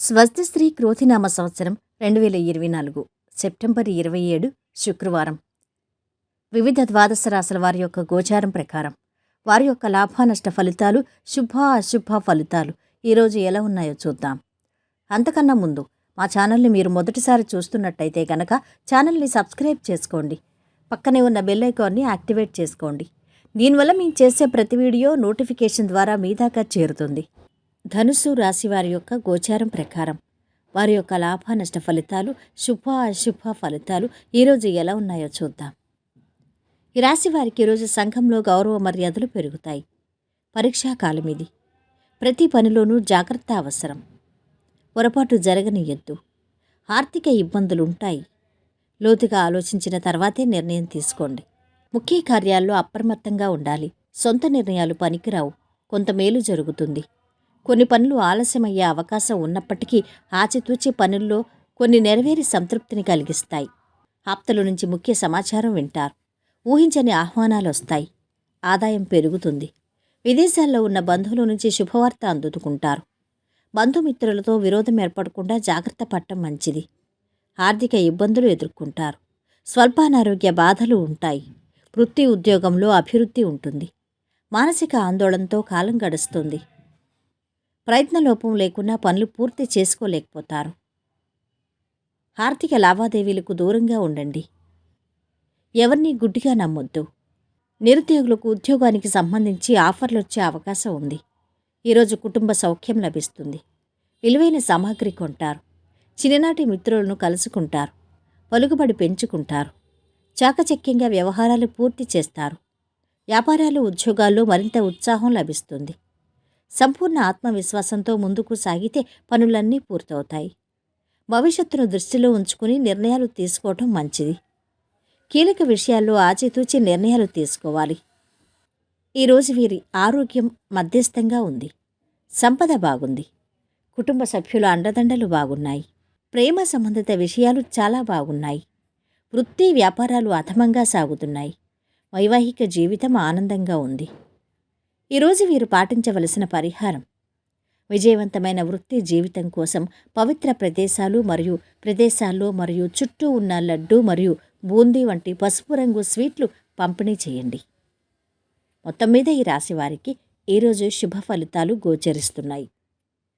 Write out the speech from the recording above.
స్వస్తి స్వస్తిశ్రీ క్రోతినామ సంవత్సరం రెండు వేల ఇరవై నాలుగు సెప్టెంబర్ ఇరవై ఏడు శుక్రవారం. వివిధ ద్వాదశ రాశుల వారి యొక్క గోచారం ప్రకారం వారి యొక్క లాభానష్ట ఫలితాలు శుభ అశుభ ఫలితాలు ఈరోజు ఎలా ఉన్నాయో చూద్దాం. అంతకన్నా ముందు మా ఛానల్ని మీరు మొదటిసారి చూస్తున్నట్టయితే గనక ఛానల్ని సబ్స్క్రైబ్ చేసుకోండి. పక్కనే ఉన్న బెల్ ఐకాన్ని యాక్టివేట్ చేసుకోండి. దీనివల్ల మేము చేసే ప్రతి వీడియో నోటిఫికేషన్ ద్వారా మీ దాకా చేరుతుంది. ధనుసు రాశి వారి యొక్క గోచారం ప్రకారం. వారి యొక్క లాభ నష్ట ఫలితాలు శుభ అశుభ ఫలితాలు ఈరోజు ఎలా ఉన్నాయో చూద్దాం. ఈ రాశి వారికి ఈరోజు సంఘంలో గౌరవ మర్యాదలు పెరుగుతాయి. పరీక్షా కాలం ఇది. ప్రతి పనిలోనూ జాగ్రత్త అవసరం. పొరపాటు జరగనియద్దు. ఆర్థిక ఇబ్బందులు ఉంటాయి. లోతుగా ఆలోచించిన తర్వాతే నిర్ణయం తీసుకోండి. ముఖ్య కార్యాల్లో అప్రమత్తంగా ఉండాలి. సొంత నిర్ణయాలు పనికిరావు. కొంత మేలు జరుగుతుంది. కొన్ని పనులు ఆలస్యమయ్యే అవకాశం ఉన్నప్పటికీ ఆచితూచి పనుల్లో కొన్ని నెరవేరి సంతృప్తిని కలిగిస్తాయి. ఆప్తల నుంచి ముఖ్య సమాచారం వింటారు. ఊహించని ఆహ్వానాలు వస్తాయి. ఆదాయం పెరుగుతుంది. విదేశాల్లో ఉన్న బంధువుల నుంచి శుభవార్త అందుకుంటారు. బంధుమిత్రులతో విరోధం ఏర్పడకుండా జాగ్రత్త పడటం మంచిది. ఆర్థిక ఇబ్బందులు ఎదుర్కొంటారు. స్వల్పానారోగ్య బాధలు ఉంటాయి. వృత్తి ఉద్యోగంలో అభివృద్ధి ఉంటుంది. మానసిక ఆందోళనతో కాలం గడుస్తుంది. ప్రయత్నలోపం లేకుండా పనులు పూర్తి చేసుకోలేకపోతారు. ఆర్థిక లావాదేవీలకు దూరంగా ఉండండి. ఎవరిని గుడ్డిగా నమ్మొద్దు. నిరుద్యోగులకు ఉద్యోగానికి సంబంధించి ఆఫర్లు వచ్చే అవకాశం ఉంది. ఈరోజు కుటుంబ సౌఖ్యం లభిస్తుంది. విలువైన సామాగ్రి కొంటారు. చిన్ననాటి మిత్రులను కలుసుకుంటారు. పలుకుబడి పెంచుకుంటారు. చాకచక్యంగా వ్యవహారాలు పూర్తి చేస్తారు. వ్యాపారాలు ఉద్యోగాల్లో మరింత ఉత్సాహం లభిస్తుంది. సంపూర్ణ ఆత్మవిశ్వాసంతో ముందుకు సాగితే పనులన్నీ పూర్తవుతాయి. భవిష్యత్తును దృష్టిలో ఉంచుకుని నిర్ణయాలు తీసుకోవటం మంచిది. కీలక విషయాల్లో ఆచితూచి నిర్ణయాలు తీసుకోవాలి. ఈరోజు వీరి ఆరోగ్యం మధ్యస్థంగా ఉంది. సంపద బాగుంది. కుటుంబ సభ్యుల అండదండలు బాగున్నాయి. ప్రేమ సంబంధిత విషయాలు చాలా బాగున్నాయి. వృత్తి వ్యాపారాలు అధమంగా సాగుతున్నాయి. వైవాహిక జీవితం ఆనందంగా ఉంది. ఈరోజు వీరు పాటించవలసిన పరిహారం. విజయవంతమైన వృత్తి జీవితం కోసం పవిత్ర ప్రదేశాలు మరియు ప్రదేశాల్లో మరియు చుట్టూ ఉన్న లడ్డు మరియు బూందీ వంటి పసుపు రంగు స్వీట్లు పంపిణీ చేయండి. మొత్తం మీద ఈ రాశి వారికి ఈరోజు శుభ ఫలితాలు గోచరిస్తున్నాయి.